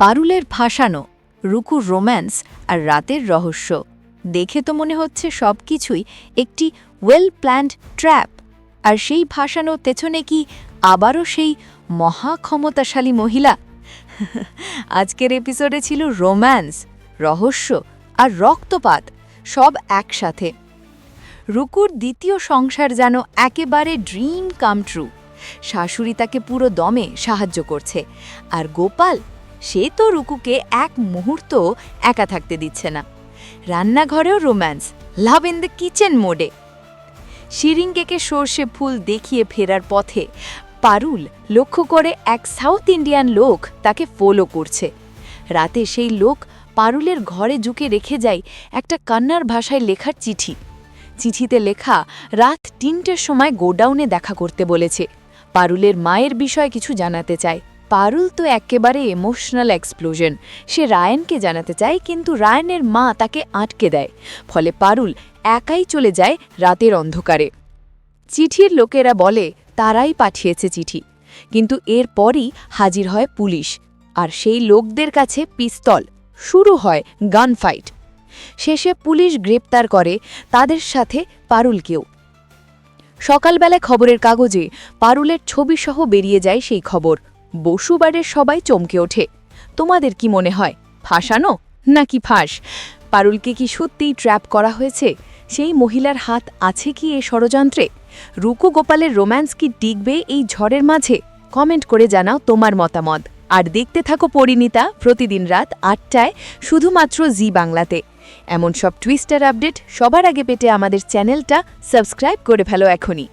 পারুলের ভাসানো, রুকুর রোম্যান্স আর রাতের রহস্য। দেখে তো মনে হচ্ছে সব কিছুই একটি ওয়েল প্ল্যান্ড ট্র্যাপ আর সেই ফাঁসানো পেছনে কি আবারও সেই মহা ক্ষমতাশালী মহিলা? আজকের এপিসোডে ছিল রোম্যান্স, রহস্য আর রক্তপাত, সব একসাথে। রুকুর দ্বিতীয় সংসার যেন একেবারে ড্রিম কাম ট্রু শাশুড়ি তাকে পুরো দমে সাহায্য করছে। আর গোপাল সে তো রুকুকে এক মুহূর্ত একা থাকতে দিচ্ছে না। রান্নাঘরেও romance, love in the kitchen মোডে। শিরিঙ্গেকে সর্ষে ফুল দেখিয়ে ফেরার পথে পারুল লক্ষ্য করে এক সাউথ ইন্ডিয়ান লোক তাকে ফলো করছে। রাতে সেই লোক পারুলের ঘরে ঝুঁকে রেখে যায় একটা কান্নার ভাষায় লেখার চিঠি। চিঠিতে লেখা, রাত তিনটের সময় গোডাউনে দেখা করতে বলেছে। পারুলের মায়ের বিষয়ে কিছু জানাতে চায়। পারুল তো একেবারে ইমোশনাল এক্সপ্লোশন সে রায়নকে জানাতে চায়, কিন্তু রায়নের মা তাকে আটকে দেয়। ফলে পারুল একাই চলে যায় রাতের অন্ধকারে। চিঠির লোকেরা বলে, তারাই পাঠিয়েছে চিঠি। কিন্তু এরপরই হাজির হয় পুলিশ। আর সেই লোকদের কাছে পিস্তল। শুরু হয় গান ফাইট। শেষে পুলিশ গ্রেপ্তার করে তাদের সাথে পারুলকেও। সকালবেলায় খবরের কাগজে পারুলের ছবিসহ বেরিয়ে যায় সেই খবর। বসুবাড়ের সবাই চমকে ওঠে। তোমাদের কি মনে হয়, ফাঁসানো নাকি ফাঁস? পারুলকে কি সত্যিই ট্র্যাপ করা হয়েছে? সেই মহিলার হাত আছে কি এ ষড়যন্ত্রে? রুকু গোপালের রোম্যান্স কি টিকবে এই ঝড়ের মাঝে? কমেন্ট করে জানাও তোমার মতামত। আর দেখতে থাকো পরিণীতা, প্রতিদিন রাত আটটায় শুধুমাত্র জি বাংলাতে। এমন সব টুইস্টার আপডেট সবার আগে পেতে আমাদের চ্যানেলটা সাবস্ক্রাইব করে ফেলো এখনই।